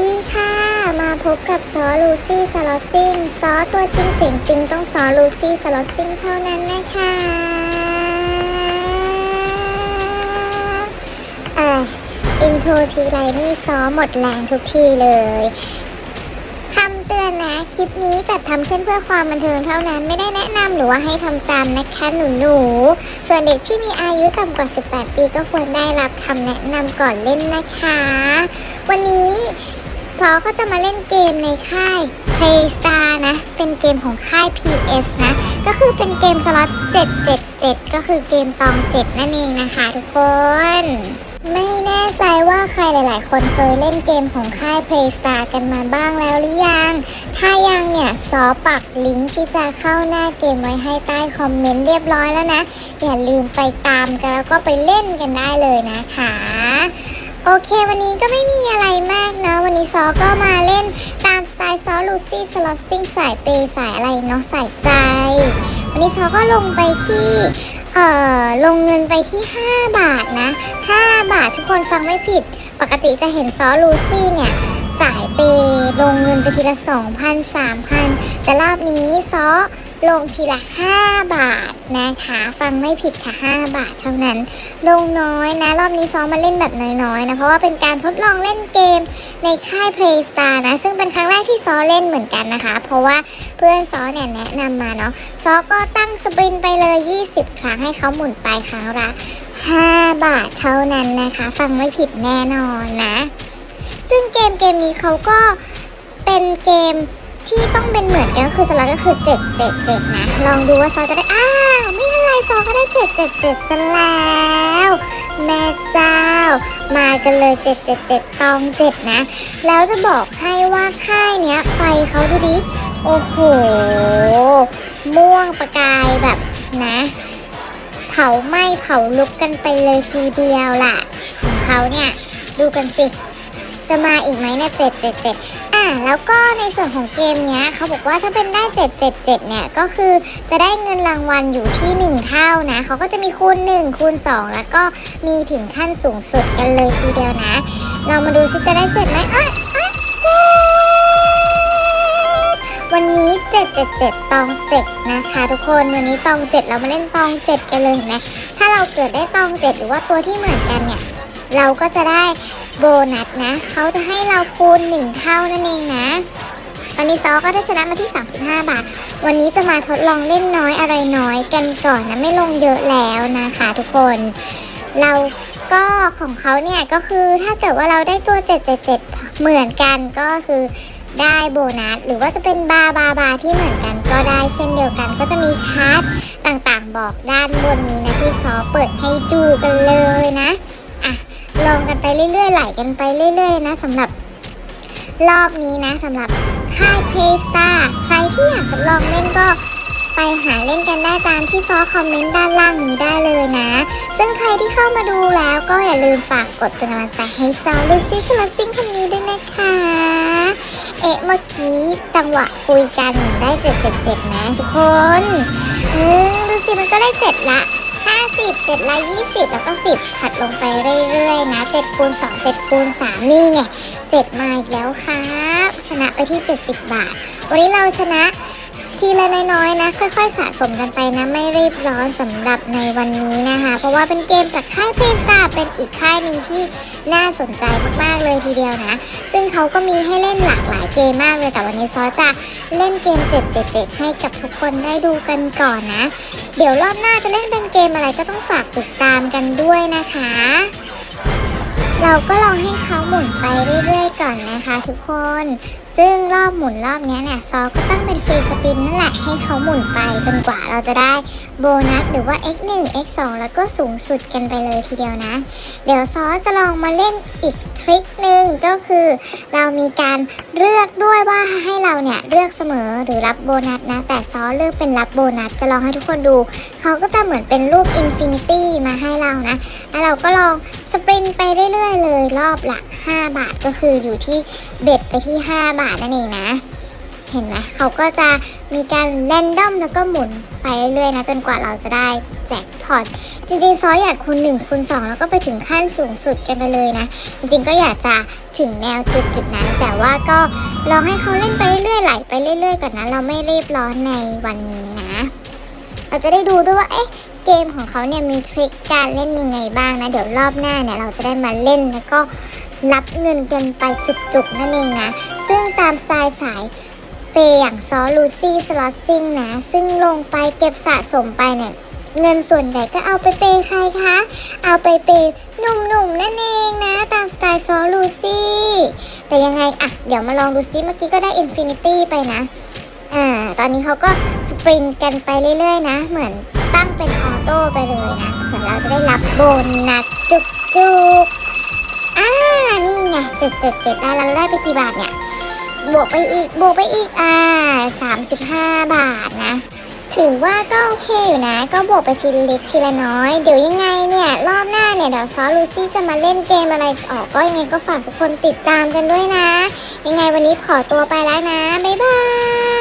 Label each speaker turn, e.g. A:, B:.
A: ดีค่ะ มาพบกับซอลูซี่สลอซิงซอตัวจริงเสียงจริงต้องซอลูซี่สลอซิงเท่านั้นนะคะเอออินโทรทีไรนี่ซอหมดแรงทุกทีเลยคำเตือนนะ คลิปนี้จัดทำขึ้นเพื่อความบันเทิงเท่านั้นไม่ได้แนะนำหรือว่าให้ทำตามนะคะหนูหนูส่วนเด็กที่มีอายุต่ำกว่า 18 ปีก็ควรได้รับคำแนะนำก่อนเล่นนะคะ วันนี้ ซอก็จะมาเล่นเกมในค่าย Playstar นะ เป็นเกมของค่าย PS นะ ก็คือเป็นเกมสล็อต777 ก็คือเกมตอง 7 นั่นเองนะคะทุกคน ไม่แน่ใจว่าใครหลาย ๆ คนเคยเล่นเกมของค่าย Playstar กันมาบ้างแล้วหรือยัง ถ้ายังเนี่ยซอปักลิงก์ที่จะเข้าหน้าเกมไว้ให้ใต้คอมเมนต์เรียบร้อยแล้วนะ อย่าลืมไปตามกันแล้วก็ไปเล่นกันได้เลยนะคะ โอเควันนี้ก็ไม่มีอะไรมากนะวันนี้ซอก็มาเล่นตามสไตล์ซอลูซี่สล็อตซิ่งสายเปย์สายอะไรเนาะสายใจ วันนี้ซอก็ลงไปที่เอ่อลงเงินไปที่ 5 บาทนะ 5 บาททุกคนฟังไม่ผิด ปกติจะเห็นซอลูซี่เนี่ยสายเปย์ลงเงินไปทีละ 2,000 3,000 แต่รอบนี้ซอ ลงทีละ 5 บาทนะคะ ฟังไม่ผิดค่ะ 5 บาทเท่านั้น ลงน้อยนะ รอบนี้ซ้อมมาเล่นแบบน้อยๆนะเพราะว่าเป็นการทดลองเล่นเกมในค่าย Playstar นะ ซึ่งเป็นครั้งแรกที่ซ้อเล่นเหมือนกันนะคะ เพราะว่าเพื่อนซ้อเนี่ยแนะนำมาเนาะซ้อก็ตั้งสปรินไปเลย 20 ครั้งให้เขาหมุนไปครั้งละ5 บาทเท่านั้นนะคะ ฟังไม่ผิดแน่นอนนะ ซึ่งเกมเกมนี้เขาก็เป็นเกม ที่ต้องเป็นเหมือนกันก็คือสล็อตก็คือ777นะ ลองดูว่าซอจะได้ อ้าว ไม่เป็นไรซอก็ได้777ซะแล้วแม่เจ้า มากันเลย777ตอง7นะ แล้วจะบอกให้ว่าค่ายเนี้ยไฟเขาดูดิ โอ้โห ม่วงประกายแบบนะ เผาไหม้เผาลุกกันไปเลยทีเดียวล่ะ ของเขาเนี่ย ดูกันสิจะมาอีกไหมเนี่ย777อะ แล้วก็ในส่วนของเกมเนี้ยเขาบอกว่าถ้าเป็นได้ 777 เนี่ย ก็คือจะได้เงินรางวัลอยู่ที่ 1 เท่านะ เขาก็จะมีคูณ 1 คูณ 2 แล้วก็มีถึงขั้นสูงสุดกันเลยทีเดียวนะ เรามาดูซิจะได้เจ็ดไหมเอ้ยเอ้เจ็ดวันนี้ 777 ตอง 7 นะคะทุกคน วันนี้ตอง 7 เรามาเล่นตอง 7 กันเลยเห็นไหมถ้าเราเกิดได้ตอง 7 หรือว่าตัวที่เหมือนกันเนี่ย เราก็จะได้ โบนัสนะ เขาจะให้เราคูณ 1 เท่านั่นเองนะ ตอนนี้ซอก็ได้ชนะมาที่ 35 บาท วันนี้จะมาทดลองเล่นน้อยอะไรน้อยกันก่อนนะ ไม่ลงเยอะแล้วนะคะทุกคน เราก็ของเขาเนี่ยก็คือถ้าเกิดว่าเราได้ตัว 777 เหมือนกันก็คือได้โบนัสหรือว่าจะเป็นบาร์บาร์บาร์ที่เหมือนกันก็ได้เช่นเดียวกัน ก็จะมีชาร์ตต่างๆบอกด้านบนนี้นะที่ซอเปิดให้ดูกันเลยนะ กันไปเรื่อยๆไหลกันไปเรื่อยๆนะสำหรับรอบนี้นะสำหรับค่ายเพลสตาใครที่อยากทดลองเล่นก็ไปหาเล่นกันได้ตามที่ซอคอมเมนต์ด้านล่างนี้ได้เลยนะ ซึ่งใครที่เข้ามาดูแล้วก็อย่าลืมฝากกดเป็นกำลังใจให้ซอลูซี่สลัดซิ่งคนนี้ด้วยนะคะ เอ๊ะเมื่อกี้จังหวะคุยกันเหมือนได้777นะทุกคน อืมดูสิมันก็ได้7ละ 50 7ละ20แล้วก็10ถัดลงไปเรื่อยๆนะ7คูณ2 7คูณ3นี่ไง7มาอีกแล้วครับชนะไปที่70บาท วันนี้เราชนะทีละน้อยๆนะ ค่อยๆสะสมกันไปนะ ไม่รีบร้อนสำหรับในวันนี้นะคะ เพราะว่าเป็นเกมจากค่ายเพสตาเป็นอีกค่ายหนึ่งที่ น่าสนใจมากๆเลยทีเดียวนะ ซึ่งเขาก็มีให้เล่นหลากหลายเกมมากเลยแต่วันนี้ซอจะเล่นเกม 777 ให้กับทุกคนได้ดูกันก่อนนะ เดี๋ยวรอบหน้าจะเล่นเป็นเกมอะไรก็ต้องฝากติดตามกันด้วยนะคะ เราก็ลองให้เขาหมุนไปเรื่อยๆก่อนนะคะ ทุกคน ซึ่งรอบหมุนรอบนี้เนี่ยซอก็ต้องเป็นฟรีสปินนั่นแหละให้เขาหมุนไปจนกว่าเราจะได้โบนัสหรือว่า x1 x2 แล้วก็สูงสุดกันไปเลยทีเดียวนะ เดี๋ยวซอจะลองมาเล่นอีกทริคหนึ่งก็คือ เรามีการเลือกด้วยว่าให้เราเนี่ยเลือกเสมอหรือรับโบนัสนะ แต่ซอเลือกเป็นรับโบนัสจะลองให้ทุกคนดู เขาก็จะเหมือนเป็นรูปอินฟินิตี้มาให้เรานะ แล้วเราก็ลองสปรินไปเรื่อยๆเลยรอบละ 5 บาทก็คืออยู่ที่เบ็ดไปที่ 5 บาทนั่นเองนะ เห็นไหมเขาก็จะมีการแรนดอมแล้วก็หมุนไปเรื่อยๆนะจนกว่าเราจะได้แจ็คพอตจริงๆซออยากคูณหนึ่งคูณสองแล้วก็ไปถึงขั้นสูงสุดกันไปเลยนะ จริงๆก็อยากจะถึงแนวจุดจุดนั้น แต่ว่าก็ลองให้เขาเล่นไปเรื่อยๆไหลไปเรื่อยๆก่อนนะ เราไม่รีบร้อนในวันนี้นะ เราจะได้ดูด้วยว่าเอ๊ะเกมของเขาเนี่ยมีทริคการเล่นยังไงบ้างนะ เดี๋ยวรอบหน้าเนี่ยเราจะได้มาเล่นแล้วก็ รับเงินกันไปจุกๆ นั่นเองนะ ซึ่งตามสไตล์สายเปย์อย่างซอลูซี่สล็อตซิงนะ ซึ่งลงไปเก็บสะสมไปเนี่ย เงินส่วนใหญ่ก็เอาไปเปย์ใครคะ เอาไปเปย์หนุ่มๆ นั่นเองนะ ตามสไตล์ซอลูซี่ แต่ยังไงอะเดี๋ยวมาลองดูซิเมื่อกี้ก็ได้อินฟินิตี้ไปนะอ่าตอนนี้เขาก็สปรินต์กันไปเรื่อยๆ นะ เหมือนตั้งเป็นออโต้ไปเลยนะ เหมือนเราจะได้รับโบนัสจุกๆ ไงเจ็ดเจ็ดเจ็ดแล้วเราได้ไปกี่บาทเนี่ย บวกไปอีก บวกไปอีก อ่าสามสิบห้าบาทนะ ถือว่าก็โอเคอยู่นะ ก็บวกไปทีเล็กทีละน้อย เดี๋ยวยังไงเนี่ยรอบหน้าเนี่ยเดี๋ยวซอลูซี่จะมาเล่นเกมอะไรออกก็ยังไงก็ฝากทุกคนติดตามกันด้วยนะ ยังไงวันนี้ขอตัวไปแล้วนะ บ๊ายบาย